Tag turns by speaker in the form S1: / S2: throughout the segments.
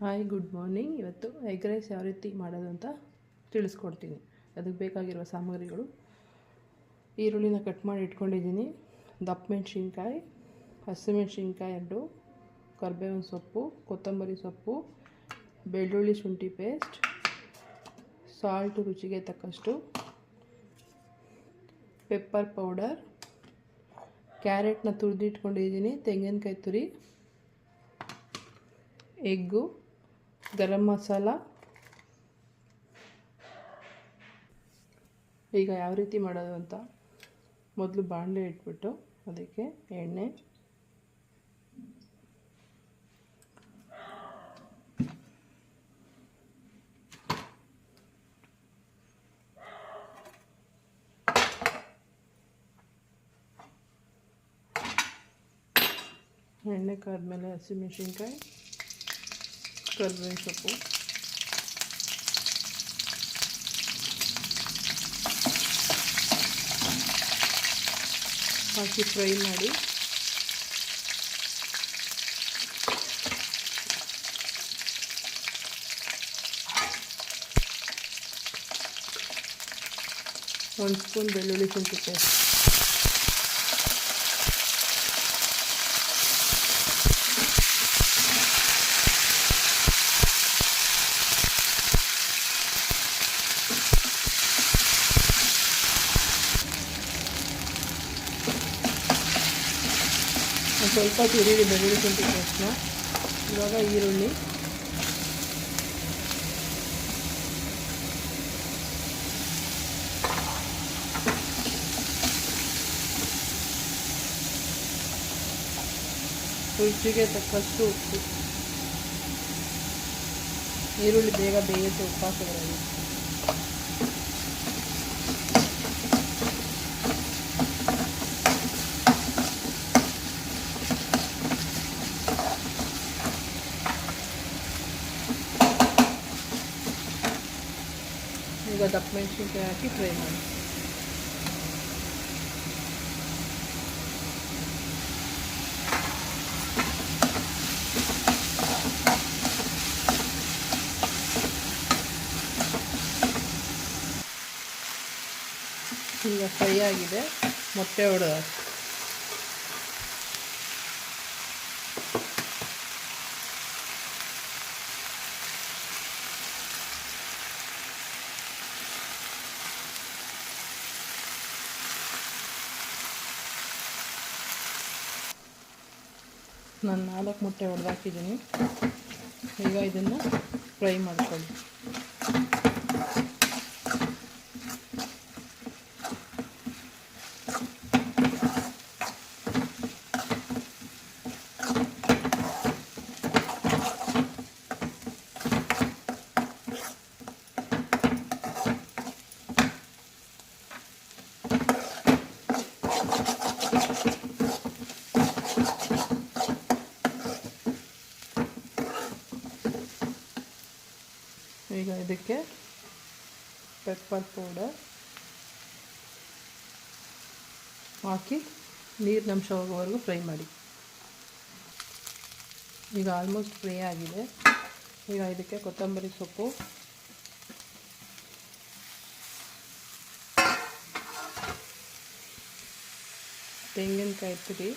S1: Hi good morning ಇವತ್ತು egg rice ಯಾವ ರೀತಿ ಮಾಡೋದು ಅಂತ ತಿಳಿಸ್ಕೊಡ್ತೀನಿ. ಅದಕ್ಕೆ ಬೇಕಾಗಿರುವ ಸಾಮಗ್ರಿಗಳು. ಈರುಳ್ಳಿನ ಕಟ್ ಮಾಡಿ ಇಟ್ಕೊಂಡಿದ್ದೀನಿ. ದಪ್ಪ ಮೆಣಸಿನ್ಕಾಯಿ ಹಸಿಮೆಣ್ಸಿನ್ಕಾಯಿ ಎರಡು, ಕರ್ಬೇವಿನ ಸೊಪ್ಪು, ಕೊತ್ತಂಬರಿ ಸೊಪ್ಪು, ಬೆಳ್ಳುಳ್ಳಿ ಶುಂಠಿ ಪೇಸ್ಟ್ ಸಾಲ್ಟು ರುಚಿಗೆ ತಕ್ಕಷ್ಟು ಪೆಪ್ಪರ್ ಪೌಡರ್ ಕ್ಯಾರೆಟ್ನ ತುರಿದಿಟ್ಕೊಂಡಿದ್ದೀನಿ ತೆಂಗಿನಕಾಯಿ ತುರಿ ಎಗ್ಗು ಗರಂ ಮಸಾಲ. ಈಗ ಯಾವ ರೀತಿ ಮಾಡೋದು ಅಂತ ಮೊದಲು ಬಾಣಲೆ ಇಟ್ಬಿಟ್ಟು ಅದಕ್ಕೆ ಎಣ್ಣೆ. ಎಣ್ಣೆ ಕಾದ್ಮೇಲೆ ಹಸಿಮೆಣ್ಸಿನ್ಕಾಯಿ ಕರ್ಬೇವಿನ ಸೊಪ್ಪು ಹಾಕಿ ಫ್ರೈ ಮಾಡಿ ಒಂದು ಸ್ಪೂನ್ ಬೆಳ್ಳುಳ್ಳಿ ಶುಂಠಿ ಪೇಸ್ಟ್ ಒಂದು ಸ್ವಲ್ಪ ತುರಿರಿ ಬೆಳ್ಳುಳ್ಳಿ ಶುಂಠಿ ಪೇಸ್ಟ್ನ ಇವಾಗ ಈರುಳ್ಳಿ. ರುಚಿಗೆ ತಕ್ಕಷ್ಟು ಉಪ್ಪು. ಈರುಳ್ಳಿ ಬೇಗ ಬೇಯುತ್ತೆ ಉಪ್ಪು ಈಗ ದಪ್ಪ ಮೆಣಸಿನ್ಕಾಯಿ ಹಾಕಿ ಫ್ರೈ ಮಾಡಿ. ಈಗ ಫ್ರೈ ಆಗಿದೆ. ಮೊಟ್ಟೆ ಹೊಡೆದ ನಾನು ನಾಲ್ಕು ಮೊಟ್ಟೆ ಹೊಡೆದಾಕಿದ್ದೀನಿ ಈಗ ಇದನ್ನು ಫ್ರೈ ಮಾಡ್ಕೊಳ್ಳಿ. ಈಗ ಇದಕ್ಕೆ ಪೆಪ್ಪರ್ ಪೌಡರ್ ಹಾಕಿ ನೀರಿನಂಶ ಹೋಗೋವರೆಗೂ ಫ್ರೈ ಮಾಡಿ. ಈಗ ಆಲ್ಮೋಸ್ಟ್ ಫ್ರೈ ಆಗಿದೆ. ಈಗ ಇದಕ್ಕೆ ಕೊತ್ತಂಬರಿ ಸೊಪ್ಪು. ತೆಂಗಿನಕಾಯಿ ತುರಿ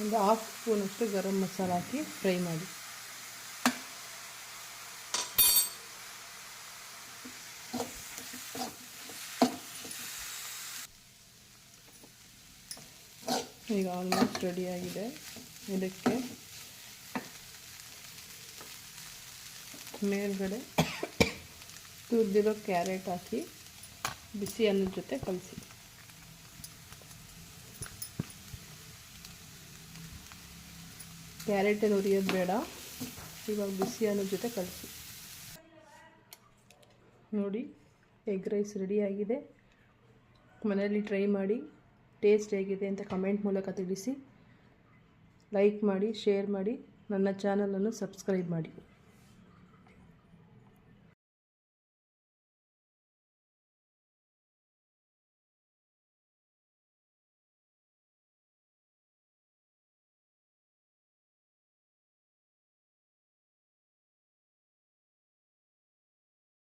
S1: ಒಂದು ಹಾಫ್ ಸ್ಪೂನಷ್ಟು ಗರಂ ಮಸಾಲ ಹಾಕಿ ಫ್ರೈ ಮಾಡಿ. ಈಗ ಆಲ್ಮೋಸ್ಟ್ ರೆಡಿಯಾಗಿದೆ ಇದಕ್ಕೆ ಮೇಲ್ಗಡೆ ತುರಿದಿರೋ ಕ್ಯಾರೆಟ್ ಹಾಕಿ ಬಿಸಿ ಅನ್ನದ ಜೊತೆ ಕಲಸಿ. ಕ್ಯಾರೆಟನ್ನು ಉರಿಯೋದು ಬೇಡ. ಇವಾಗ ಬಿಸಿ ಅನ್ನೋ ಜೊತೆ ಕಳಿಸಿ. ನೋಡಿ, ಎಗ್ ರೈಸ್ ರೆಡಿಯಾಗಿದೆ ಮನೆಯಲ್ಲಿ ಟ್ರೈ ಮಾಡಿ ಟೇಸ್ಟ್ ಹೇಗಿದೆ ಅಂತ ಕಮೆಂಟ್ ಮೂಲಕ ತಿಳಿಸಿ. ಲೈಕ್ ಮಾಡಿ ಶೇರ್ ಮಾಡಿ, ನನ್ನ ಚಾನಲನ್ನು ಸಬ್ಸ್ಕ್ರೈಬ್ ಮಾಡಿ.